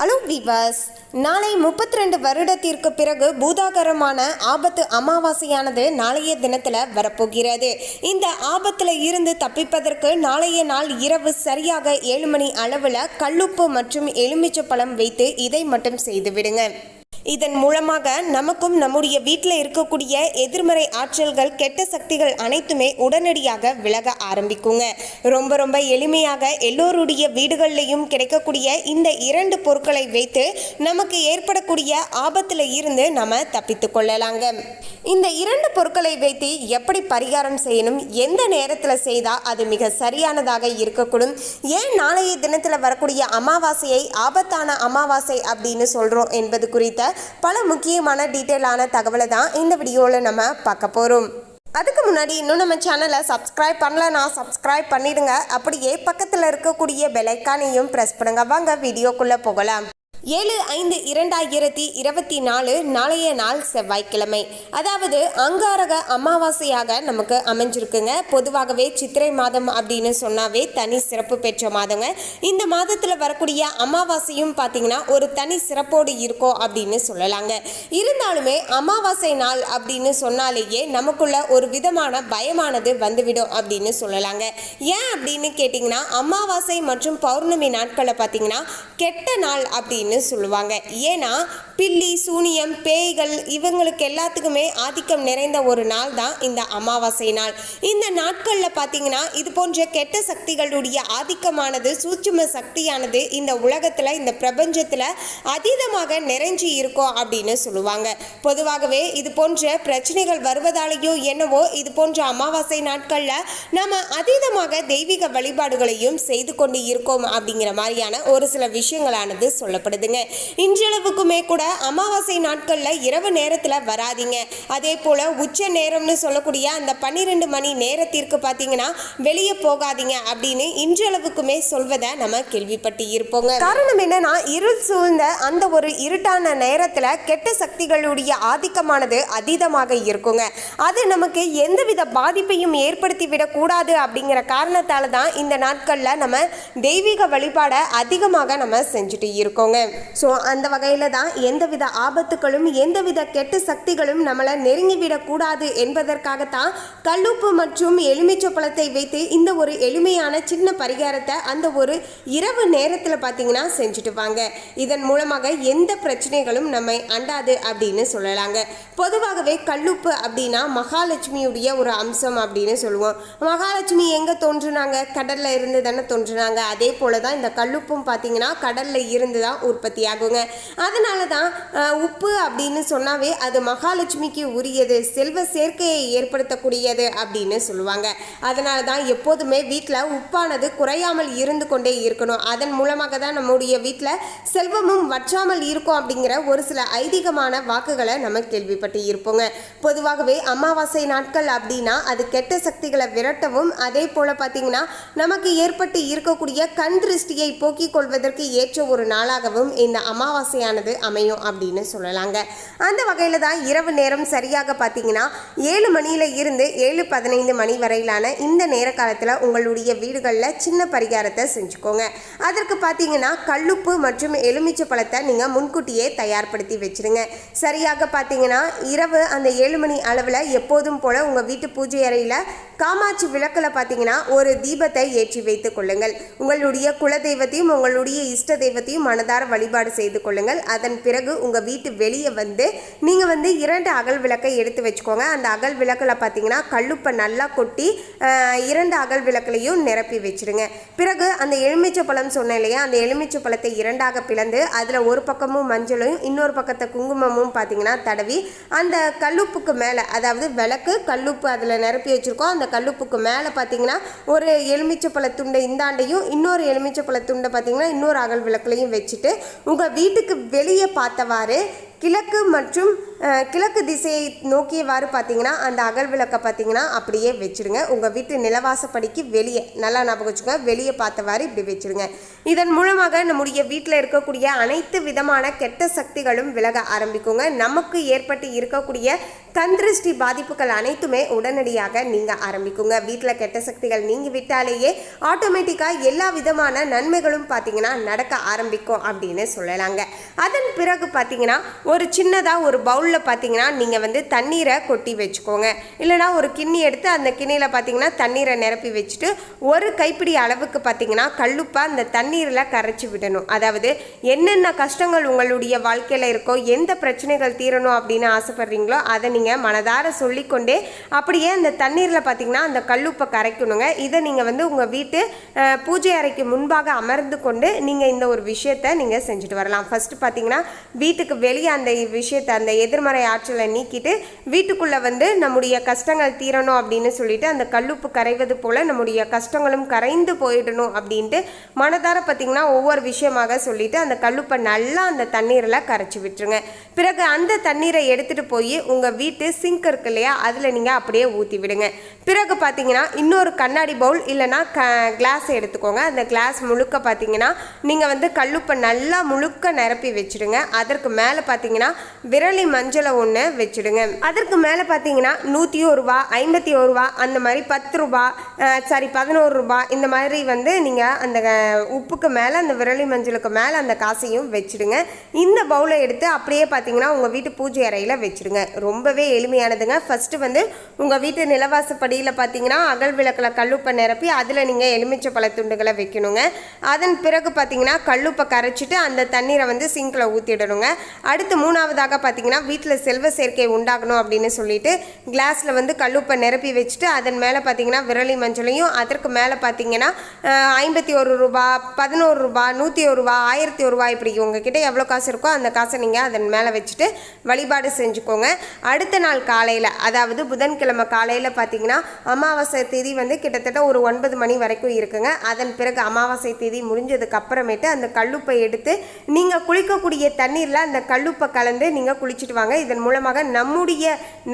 Hello விவாஸ் நாளை முப்பத்தி ரெண்டு வருடத்திற்கு பிறகு பூதாகரமான ஆபத்து அமாவாசையானது நாளைய தினத்தில் வரப்போகிறது. இந்த ஆபத்தில் இருந்து தப்பிப்பதற்கு நாளைய நாள் இரவு சரியாக ஏழு மணி அளவில் கல்லுப்பு மற்றும் எலுமிச்சப்பழம் வைத்து இதை மட்டும் செய்து விடுங்க. இதன் மூலமாக நமக்கும் நம்முடைய வீட்டில் இருக்கக்கூடிய எதிர்மறை ஆற்றல்கள் கெட்ட சக்திகள் அனைத்துமே உடனடியாக விலக ஆரம்பிக்குங்க. ரொம்ப ரொம்ப எளிமையாக எல்லோருடைய வீடுகள்லையும் கிடைக்கக்கூடிய இந்த இரண்டு பொருட்களை வைத்து நமக்கு ஏற்படக்கூடிய ஆபத்தில் இருந்து நம்ம தப்பித்து கொள்ளலாங்க. இந்த இரண்டு பொருட்களை வைத்து எப்படி பரிகாரம் செய்யணும் எந்த நேரத்தில் செய்தால் அது மிக சரியானதாக இருக்கக்கூடும் ஏன் நாளைய தினத்தில் வரக்கூடிய அமாவாசையை ஆபத்தான அமாவாசை அப்படின்னு சொல்கிறோம் என்பது குறித்த பல முக்கியமான டீட்டெயிலான தகவலை தான் இந்த வீடியோவில் நம்ம பார்க்க போகிறோம் அதுக்கு முன்னாடி இன்னும் நம்ம சேனலை சப்ஸ்கிரைப் பண்ணலன்னா சப்ஸ்கிரைப் பண்ணிடுங்க. அப்படியே பக்கத்தில் இருக்கக்கூடிய பெலைக்கானையும் ப்ரெஸ் பண்ணுங்க. வாங்க வீடியோக்குள்ளே போகலாம். ஏழு ஐந்து இரண்டாயிரத்தி இருபத்தி நாலு நாளைய நாள் செவ்வாய்க்கிழமை. அதாவது அங்காரக அமாவாசையாக நமக்கு அமைஞ்சிருக்குங்க. பொதுவாகவே சித்திரை மாதம் அப்படின்னு சொன்னாவே தனி சிறப்பு பெற்ற மாதங்க. இந்த மாதத்தில் வரக்கூடிய அமாவாசையும் பார்த்தீங்கன்னா ஒரு தனி சிறப்போடு இருக்கும் அப்படின்னு சொல்லலாங்க. இருந்தாலுமே அமாவாசை நாள் அப்படின்னு சொன்னாலேயே நமக்குள்ள ஒரு விதமான பயமானது வந்துவிடும் அப்படின்னு சொல்லலாங்க. ஏன் அப்படின்னு கேட்டிங்கன்னா அமாவாசை மற்றும் பௌர்ணமி நாட்களை பார்த்தீங்கன்னா கெட்ட நாள் அப்படின்னு சொல்லுவாங்க. ஏன்னா பில்லி சூனியம் பேய்கள் இவங்களுக்கு எல்லாத்துக்குமே ஆதிக்கம் நிறைந்த ஒரு நாள் தான் இந்த அமாவாசை நாள். இந்த நாட்களில் பார்த்தீங்கன்னா இது போன்ற கெட்ட சக்திகளுடைய ஆதிக்கமானது சூட்சும சக்தியானது இந்த உலகத்தில் இந்த பிரபஞ்சத்தில் அதீதமாக நிறைஞ்சி இருக்கும் அப்படின்னு சொல்லுவாங்க. பொதுவாகவே இது போன்ற பிரச்சனைகள் வருவதாலேயோ என்னவோ இது போன்ற அமாவாசை நாட்களில் நம்ம அதீதமாக தெய்வீக வழிபாடுகளையும் செய்து கொண்டு இருக்கோம் அப்படிங்கிற மாதிரியான ஒரு சில விஷயங்களானது சொல்லப்படுது. சொல்லப்படுதுங்க இன்றளவுக்குமே கூட அமாவாசை நாட்களில் இரவு நேரத்தில் வராதீங்க. அதே போல் உச்ச நேரம்னு சொல்லக்கூடிய அந்த பன்னிரெண்டு மணி நேரத்திற்கு பார்த்தீங்கன்னா வெளியே போகாதீங்க அப்படின்னு இன்றளவுக்குமே சொல்வதை நம்ம கேள்விப்பட்டு இருப்போங்க. காரணம் என்னன்னா இருள் சூழ்ந்த அந்த ஒரு இருட்டான நேரத்தில் கெட்ட சக்திகளுடைய ஆதிக்கமானது அதீதமாக இருக்குங்க. அது நமக்கு எந்தவித பாதிப்பையும் ஏற்படுத்தி விடக்கூடாது அப்படிங்கிற காரணத்தால தான் இந்த நாட்களில் நம்ம தெய்வீக வழிபாடை அதிகமாக நம்ம செஞ்சுட்டு இருக்கோங்க. ஸோ அந்த வகையில் தான் எந்தவித ஆபத்துகளும் எந்தவித கெட்ட சக்திகளும் நம்மளை நெருங்கிவிடக்கூடாது என்பதற்காகத்தான் கல்லுப்பு மற்றும் எலுமிச்சை பழத்தை வைத்து இந்த ஒரு எளிமையான சின்ன பரிகாரத்தை அந்த ஒரு இரவு நேரத்தில் பார்த்தீங்கன்னா செஞ்சுட்டு வாங்க. இதன் மூலமாக எந்த பிரச்சனைகளும் நம்மை அண்டாது அப்படின்னு சொல்லலாங்க. பொதுவாகவே கல்லுப்பு அப்படின்னா மகாலட்சுமியுடைய ஒரு அம்சம் அப்படின்னு சொல்லுவோம். மகாலட்சுமி எங்கே தோன்றுனாங்க? கடலில் இருந்து தானே தோன்றுனாங்க. அதே போல தான் இந்த கல்லுப்பும் பார்த்தீங்கன்னா கடலில் இருந்து தான் உற்பத்தி ஆகுங்க அதனால தான் உப்பு அப்படின்னு சொன்னாவே அது மகாலட்சுமிக்கு உரியது செல்வ சேர்க்கையை ஏற்படுத்தக்கூடியது அப்படின்னு சொல்லுவாங்க. அதனால தான் எப்போதுமே வீட்டில் உப்பானது குறையாமல் இருந்து கொண்டே இருக்கணும். அதன் மூலமாக தான் நம்முடைய வீட்டில் செல்வமும் வற்றாமல் இருக்கும் அப்படிங்கிற ஒரு சில ஐதீகமான வாக்குகளை நம்ம கேள்விப்பட்டு இருப்போங்க. பொதுவாகவே அமாவாசை நாட்கள் அப்படின்னா அது கெட்ட சக்திகளை விரட்டவும் அதே போல் பார்த்தீங்கன்னா நமக்கு ஏற்பட்டு இருக்கக்கூடிய கண் திருஷ்டியை போக்கிக் கொள்வதற்கு ஏற்ற ஒரு நாளாகவும் இந்த அமாவாசையானது அமையும் அப்படின்னு சொல்லலாங்க. அந்த வகையில் தான் இரவு நேரம் சரியாக பார்த்தீங்கன்னா ஏழு மணியில் இருந்து ஏழு பதினைந்து மணி வரையிலான இந்த நேர காலத்தில் உங்களுடைய வீடுகளில் சின்ன பரிகாரத்தை செஞ்சுக்கோங்க. அதற்கு பார்த்தீங்கன்னா கல்லுப்பு மற்றும் எலுமிச்சை பழத்தை நீங்கள் முன்கூட்டியே தயார்படுத்தி வச்சிருங்க. சரியாக பார்த்தீங்கன்னா இரவு அந்த ஏழு மணி அளவில் எப்போதும் போல் உங்கள் வீட்டு பூஜை அறையில் காமாட்சி விளக்கில் பார்த்தீங்கன்னா ஒரு தீபத்தை ஏற்றி வைத்துக் கொள்ளுங்கள். உங்களுடைய குல தெய்வத்தையும் உங்களுடைய இஷ்ட தெய்வத்தையும் மனதார வழிபாடு செய்து கொள்ளுங்கள். அதன் பிறகு உங்கள் வீட்டு வெளியே வந்து நீங்கள் வந்து இரண்டு அகல் விளக்கை எடுத்து வச்சுக்கோங்க. அந்த அகல் விளக்கில் பார்த்தீங்கன்னா கல்லுப்பை நல்லா கொட்டி இரண்டு அகல் விளக்குலையும் நிரப்பி வச்சுருங்க. பிறகு அந்த எலுமிச்சை பழம் சொன்னேன் இல்லையா அந்த எலுமிச்சை பழத்தை இரண்டாக பிளந்து அதில் ஒரு பக்கமும் மஞ்சளும் இன்னொரு பக்கத்தை குங்குமமும் பார்த்தீங்கன்னா தடவி அந்த கல்லுப்புக்கு மேலே அதாவது விளக்கு கல்லுப்பு அதில் நிரப்பி வச்சுருக்கோம். அந்த கல்லுப்புக்கு மேலே பார்த்தீங்கன்னா ஒரு எலுமிச்சை பழத்துண்டை இந்தாண்டையும் இன்னொரு எலுமிச்சை பழத்துண்டை துண்டை பார்த்தீங்கன்னா இன்னொரு அகல் விளக்குலையும் வச்சுட்டு உங்கள் வீட்டுக்கு வெளியே பார்த்தவாறு கிழக்கு மற்றும் கிழக்கு திசையை நோக்கியவாறு பார்த்தீங்கன்னா அந்த அகல் விளக்கை பார்த்தீங்கன்னா அப்படியே வச்சிடுங்க உங்கள் வீட்டு நிலவாசப்படிக்கு வெளியே நல்லா ஞாபகம் வச்சுக்கோங்க வெளியே பார்த்தவாறு இப்படி வச்சிருங்க. இதன் மூலமாக நம்முடைய வீட்டில் இருக்கக்கூடிய அனைத்து விதமான கெட்ட சக்திகளும் விலக ஆரம்பிக்குங்க. நமக்கு ஏற்பட்டு இருக்கக்கூடிய கந்திருஷ்டி பாதிப்புகள் அனைத்துமே உடனடியாக நீங்க ஆரம்பிக்குங்க. வீட்டில் கெட்ட சக்திகள் நீங்கி விட்டாலேயே ஆட்டோமேட்டிக்காக எல்லா விதமான நன்மைகளும் பார்த்தீங்கன்னா நடக்க ஆரம்பிக்கும் அப்படின்னு சொல்லலாங்க. அதன் பிறகு பார்த்தீங்கன்னா ஒரு சின்னதாக ஒரு பவுல் பவுலில் பார்த்தீங்கன்னா நீங்கள் வந்து தண்ணீரை கொட்டி வச்சுக்கோங்க. இல்லைனா ஒரு கிண்ணி எடுத்து அந்த கிண்ணியில் பார்த்தீங்கன்னா தண்ணீரை நிரப்பி வச்சுட்டு ஒரு கைப்பிடி அளவுக்கு பார்த்தீங்கன்னா கல்லுப்பாக அந்த தண்ணீரில் கரைச்சி விடணும். அதாவது என்னென்ன கஷ்டங்கள் உங்களுடைய வாழ்க்கையில் இருக்கோ எந்த பிரச்சனைகள் தீரணும் அப்படின்னு ஆசைப்படுறீங்களோ அதை நீங்கள் மனதார சொல்லிக்கொண்டே அப்படியே அந்த தண்ணீரில் பார்த்தீங்கன்னா அந்த கல்லுப்பை கரைக்கணுங்க. இதை நீங்கள் வந்து உங்கள் வீட்டு பூஜை அறைக்கு முன்பாக அமர்ந்து கொண்டு நீங்கள் இந்த ஒரு விஷயத்தை நீங்கள் செஞ்சுட்டு வரலாம். ஃபஸ்ட்டு பார்த்தீங்கன்னா வீட்டுக்கு வெளியே அந்த விஷயத்தை அந்த எதிர்மறை ஆற்றலை நீக்கிட்டு வீட்டுக்குள்ளே வந்து நம்முடைய கஷ்டங்கள் தீரணும் அப்படின்னு சொல்லிட்டு அந்த கல்லுப்பு கரைவது போல் நம்முடைய கஷ்டங்களும் கரைந்து போயிடணும் அப்படின்ட்டு மனதார பார்த்தீங்கன்னா ஒவ்வொரு விஷயமாக சொல்லிட்டு அந்த கல்லுப்பை நல்லா அந்த தண்ணீரில் கரைச்சி விட்டுருங்க. பிறகு அந்த தண்ணீரை எடுத்துகிட்டு போய் உங்கள் வீட்டு சிங்க் இருக்கு இல்லையா அதில் நீங்கள் அப்படியே ஊற்றி விடுங்க. பிறகு பார்த்தீங்கன்னா இன்னொரு கண்ணாடி பவுல் இல்லைன்னா க கிளாஸ் எடுத்துக்கோங்க. அந்த கிளாஸ் முழுக்க பார்த்தீங்கன்னா நீங்கள் வந்து கல்லுப்பை நல்லா முழுக்க நிரப்பி வச்சுடுங்க. அதற்கு மேலே பார்த்தீங்கன்னா விரலி மஞ்சளை ஒன்று வச்சுடுங்க. அதற்கு மேலே பார்த்தீங்கன்னா நூற்றி ஒரு ரூபா ஐம்பத்தி ஒரு ரூபா அந்த மாதிரி பத்து ரூபா சாரி பதினோரு ரூபா இந்த மாதிரி வந்து நீங்கள் அந்த உப்புக்கு மேலே அந்த விரலி மஞ்சளுக்கு மேலே அந்த காசையும் வச்சுடுங்க. இந்த பவுலை எடுத்து அப்படியே பார்த்தீங்கன்னா உங்கள் வீட்டு பூஜை அறையில் வச்சுடுங்க. ரொம்பவே எளிமையானதுங்க. ஃபஸ்ட்டு வந்து உங்கள் வீட்டு நிலவாசப்படியில் பார்த்தீங்கன்னா அகல் விளக்கில் கல்லுப்பை நிரப்பி அதில் நீங்கள் எலுமிச்சை பழத்துண்டுகளை வைக்கணுங்க. அதன் பிறகு பார்த்தீங்கன்னா கல்லுப்பை கரைச்சிட்டு அந்த தண்ணீரை வந்து சிங்கில் ஊற்றிடணுங்க அடுத்து மூணாவதாக பார்த்தீங்கன்னா வீட்டில் செல்வ சேர்க்கை உண்டாகணும் அப்படின்னு சொல்லிட்டு கிளாஸில் வந்து கல்லுப்பை நிரப்பி வச்சுட்டு அதன் மேலே பார்த்தீங்கன்னா விரலி மஞ்சளையும் அதற்கு மேலே பார்த்தீங்கன்னா ஐம்பத்தி ஒரு ரூபா பதினோரு ரூபா நூற்றி ஒரு ரூபா ஆயிரத்தி ஒரு ரூபா இப்படி உங்ககிட்ட எவ்வளோ காசு இருக்கோ அந்த காசை நீங்கள் அதன் மேலே வச்சுட்டு வழிபாடு செஞ்சுக்கோங்க. அடுத்த நாள் காலையில் அதாவது புதன்கிழமை காலையில் பார்த்தீங்கன்னா அமாவாசை தேதி வந்து கிட்டத்தட்ட ஒரு ஒன்பது மணி வரைக்கும் இருக்குங்க. அதன் பிறகு அமாவாசை தேதி முடிஞ்சதுக்கு அப்புறமேட்டு அந்த கல்லுப்பை எடுத்து நீங்கள் குளிக்கக்கூடிய தண்ணீரில் அந்த கல்லுப்பை கலந்து நீங்கள் குளிச்சுட்டு வாங்க இதன் மூலமாக நம்முடைய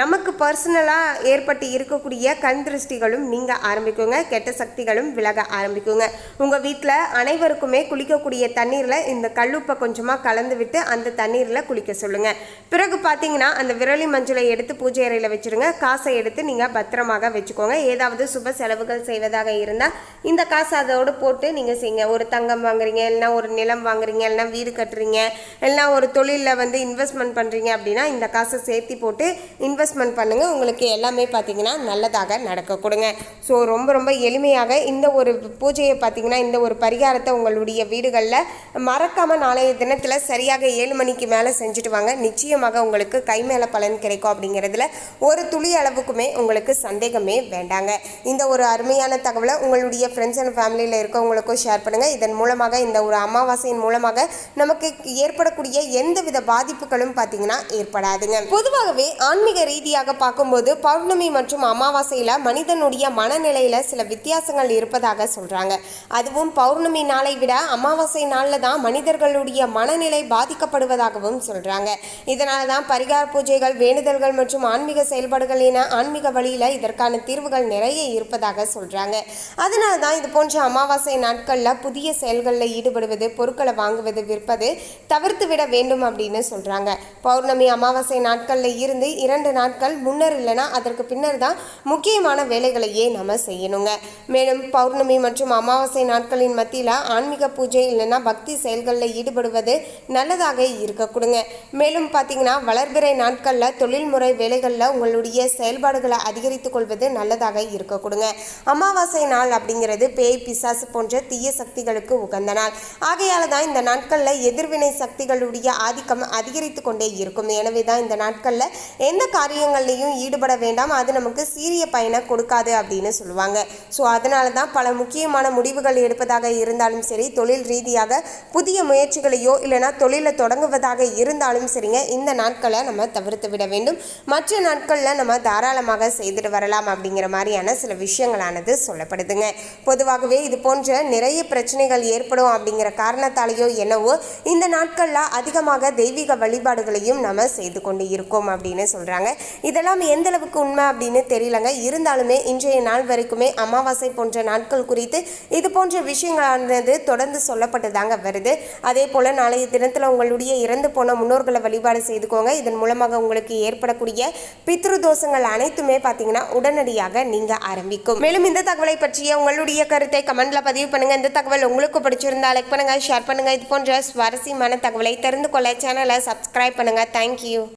நமக்கு பர்சனலாக ஏற்பட்டு இருக்கக்கூடிய கண் திருஷ்டிகளும் நீங்கள் ஆரம்பிக்குங்க. கெட்ட சக்திகளும் விலக ஆரம்பிக்குங்க. உங்கள் வீட்டில் அனைவருக்குமே குளிக்கக்கூடிய தண்ணீரில் இந்த கல்லுப்பை கொஞ்சமாக கலந்து விட்டு அந்த தண்ணீரில் குளிக்க சொல்லுங்கள் பிறகு பார்த்தீங்கன்னா அந்த விரலி மஞ்சளை எடுத்து பூஜை அறையில் வச்சுருங்க. காசை எடுத்து நீங்கள் பத்திரமாக வச்சுக்கோங்க. ஏதாவது சுப செலவுகள் செய்வதாக இருந்தால் இந்த காசை அதோடு போட்டு நீங்கள் செய்யுங்க ஒரு தங்கம் வாங்குறீங்க இல்லைன்னா ஒரு நிலம் வாங்குறீங்க இல்லைன்னா வீடு கட்டுறீங்க இல்லைன்னா ஒரு தொழிலில் வந்து இன்வெஸ்ட்மெண்ட் பண்ணுறீங்க அப்படின்னு இந்த காசை சேர்த்து போட்டு இன்வெஸ்ட்மெண்ட் பண்ணுங்கள் உங்களுக்கு எல்லாமே பார்த்தீங்கன்னா நல்லதாக நடக்க கொடுங்க. ஸோ ரொம்ப ரொம்ப எளிமையாக இந்த ஒரு பூஜையை பார்த்தீங்கன்னா இந்த ஒரு பரிகாரத்தை உங்களுடைய வீடுகளில் மறக்காமல் நாளைய தினத்தில் சரியாக ஏழு மணிக்கு மேலே செஞ்சுட்டு வாங்க. நிச்சயமாக உங்களுக்கு கை மேலே பலன் கிடைக்கும் அப்படிங்கிறதுல ஒரு துளி அளவுக்குமே உங்களுக்கு சந்தேகமே வேண்டாங்க. இந்த ஒரு அருமையான தகவலை உங்களுடைய ஃப்ரெண்ட்ஸ் அண்ட் ஃபேமிலியில் இருக்கவங்களுக்கும் ஷேர் பண்ணுங்கள் இதன் மூலமாக இந்த ஒரு அமாவாசையின் மூலமாக நமக்கு ஏற்படக்கூடிய எந்தவித பாதிப்புகளும் பார்த்தீங்கன்னா ஏற்படாதுங்க. பொதுவாகவே ஆன்மீக ரீதியாக பார்க்கும்போது பௌர்ணமி மற்றும் அமாவாசையில் மனிதனுடைய மனநிலையில் சில வித்தியாசங்கள் இருப்பதாக சொல்கிறாங்க அதுவும் பௌர்ணமி நாளை விட அமாவாசை நாளில் தான் மனிதர்களுடைய மனநிலை பாதிக்கப்படுவதாகவும் சொல்கிறாங்க இதனால தான் பரிகார பூஜைகள் வேண்டுதல்கள் மற்றும் ஆன்மீக செயல்பாடுகள் என ஆன்மீக வழியில் இதற்கான தீர்வுகள் நிறைய இருப்பதாக சொல்கிறாங்க அதனால தான் இது போன்ற அமாவாசை நாட்களில் புதிய செயல்களில் ஈடுபடுவது பொருட்களை வாங்குவது விற்பது தவிர்த்து விட வேண்டும் அப்படின்னு சொல்கிறாங்க பௌர்ணமி அமாவாசை நாட்களில் இருந்து இரண்டு நாட்கள் முன்னர் இல்லைன்னா அதற்கு பின்னர் தான் முக்கியமான வேலைகளையே நம்ம செய்யணுங்க. மேலும் பௌர்ணமி மற்றும் அமாவாசை நாட்களின் மத்தியில் ஆன்மீக பூஜை இல்லைன்னா பக்தி செயல்களில் ஈடுபடுவது நல்லதாக இருக்க கொடுங்க மேலும் பார்த்தீங்கன்னா வளர்பிறை நாட்களில் தொழில்முறை வேலைகளில் உங்களுடைய செயல்பாடுகளை அதிகரித்துக் கொள்வது நல்லதாக இருக்க கொடுங்க அமாவாசை நாள் அப்படிங்கிறது பேய் பிசாசு போன்ற தீய சக்திகளுக்கு உகந்த நாள். ஆகையால் தான் இந்த நாட்களில் எதிர்வினை சக்திகளுடைய ஆதிக்கம் அதிகரித்து கொண்டே இருக்கும் எனவே தான் இந்த நாட்களில் எந்த காரியங்கள்லையும் ஈடுபட வேண்டாம். அது நமக்கு சீரிய பயனை கொடுக்காது அப்படின்னு சொல்லுவாங்க. ஸோ அதனால தான் பல முக்கியமான முடிவுகள் எடுப்பதாக இருந்தாலும் சரி தொழில் ரீதியாக புதிய முயற்சிகளையோ இல்லைனா தொழிலை தொடங்குவதாக இருந்தாலும் சரிங்க இந்த நாட்களை நம்ம தவிர்த்து விட வேண்டும். மற்ற நாட்களில் நம்ம தாராளமாக செய்துட்டு வரலாம் அப்படிங்கிற மாதிரியான சில விஷயங்களானது சொல்லப்படுதுங்க. பொதுவாகவே இது போன்ற நிறைய பிரச்சனைகள் ஏற்படும் அப்படிங்கிற காரணத்தாலேயோ என்னவோ இந்த நாட்களில் அதிகமாக தெய்வீக வழிபாடுகளையும் நம்ம செய்து கொண்டு இருக்கும் அப்படின்னு சொல்கிறாங்க இதெல்லாம் எந்த அளவுக்கு உண்மை அப்படின்னு தெரியலங்க. இருந்தாலுமே இன்றைய நாள் வரைக்குமே அமாவாசை போன்ற நாட்கள் குறித்து இது போன்ற விஷயங்களானது தொடர்ந்து சொல்லப்பட்டு தாங்க வருது. அதே போல் நாளைய தினத்தில் உங்களுடைய இறந்து போன முன்னோர்களை வழிபாடு செய்துக்கோங்க. இதன் மூலமாக உங்களுக்கு ஏற்படக்கூடிய பித்ரு தோஷங்கள் அனைத்துமே பார்த்தீங்கன்னா உடனடியாக நீங்க ஆரம்பிக்கும். மேலும் இந்த தகவலை பற்றிய உங்களுடைய கருத்தை கமெண்ட்ல பதிவு பண்ணுங்க. இந்த தகவல் உங்களுக்கு பிடிச்சிருந்தா லைக் பண்ணுங்க ஷேர் பண்ணுங்க. இது போன்ற சுவாரஸ்யமான தகவலை தெரிந்து கொள்ள சேனலை சப்ஸ்கிரைப் பண்ணுங்க. Thank you you.